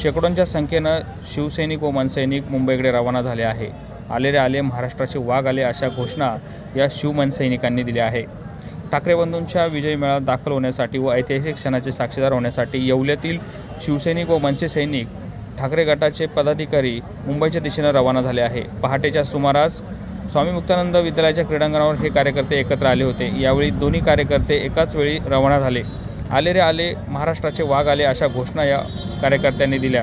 शेकडोंच्या संख्येनं शिवसैनिक व मनसैनिक मुंबईकडे रवाना झाले आहे. आलेले आले महाराष्ट्राचे वाघ आले अशा घोषणा या शिवमनसैनिकांनी दिल्या आहे. ठाकरे बंधूंच्या विजय मेळात दाखल होण्यासाठी व ऐतिहासिक क्षणाचे साक्षीदार होण्यासाठी येवल्यातील शिवसैनिक व मनसे सैनिक ठाकरे गटाचे पदाधिकारी मुंबईच्या दिशेनं रवाना झाले आहे. पहाटेच्या सुमारास स्वामी मुक्तानंद विद्यालयाच्या क्रीडांगणावर हे कार्यकर्ते एकत्र आले होते. यावेळी दोन्ही कार्यकर्ते एकाच वेळी रवाना झाले. आले रे आले महाराष्ट्राचे वाघ आले अशा घोषणा या कार्यकर्त्यांनी दिल्या.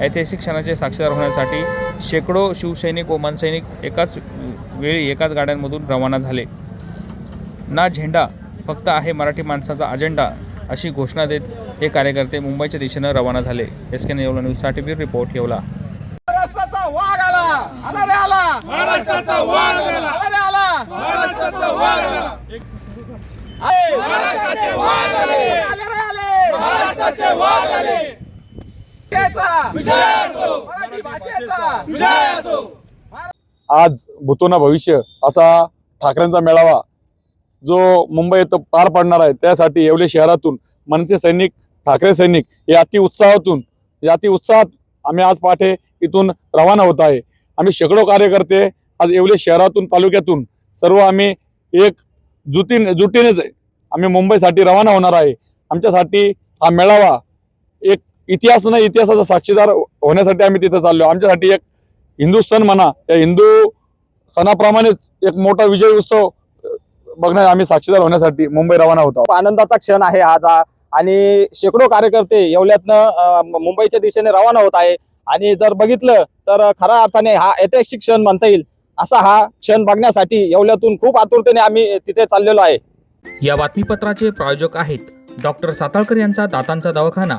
ऐतिहासिक क्षणाचे साक्षीदार होण्यासाठी शेकडो शिवसैनिक व मनसैनिक एकाच वेळी एकाच गाड्यांमधून रवाना झाले. ना झेंडा फक्त आहे मराठी माणसाचा अजेंडा अशी घोषणा देत हे कार्यकर्ते मुंबईच्या दिशेनं रवाना झाले. एस के येवला न्यूजसाठी बी रिपोर्ट येवला. महाराष्ट्राचा वाघ आला. आज भूतोना भविष्य असा ठाकरेंचा मेळावा जो मुंबई येथे पार पडणार आहे त्यासाठी येवले शहरातून मनसे सैनिक ठाकरे सैनिक हे अति उत्साहातून या अति उत्साहात आम्ही आज पाठे इथून रवाना होत आहे. आम्ही शेकडो कार्यकर्ते आज येवले शहरातून तालुक्यातून सर्व आम्ही एक जुटीने जुटीनेच आम्ही मुंबईसाठी रवाना होणार आहे. आमच्यासाठी हा मेळावा इतिहास नाही इतिहासाचा साक्षीदार होण्यासाठी आम्ही तिथे चाललो. आमच्यासाठी एक हिंदू सण म्हणा या हिंदू सणाप्रमाणेच एक मोठा विजय उत्सव अ, बघण्यास आम्ही साक्षीदार होण्यासाठी मुंबई रवाना होतो. आनंदाचा क्षण आहे आज हा. आणि शेकडो कार्यकर्ते येवल्यातनं म- मुंबईच्या दिशेने रवाना होत आहे. आणि जर बघितलं तर खऱ्या अर्थाने हा ऐतिहासिक क्षण म्हणता येईल. असा हा क्षण बघण्यासाठी येवल्यातून खूप आतुरतेने आम्ही तिथे चाललेलो आहे. या बातमीपत्राचे प्रायोजक आहेत डॉक्टर साताळकर यांचा दातांचा दवाखाना.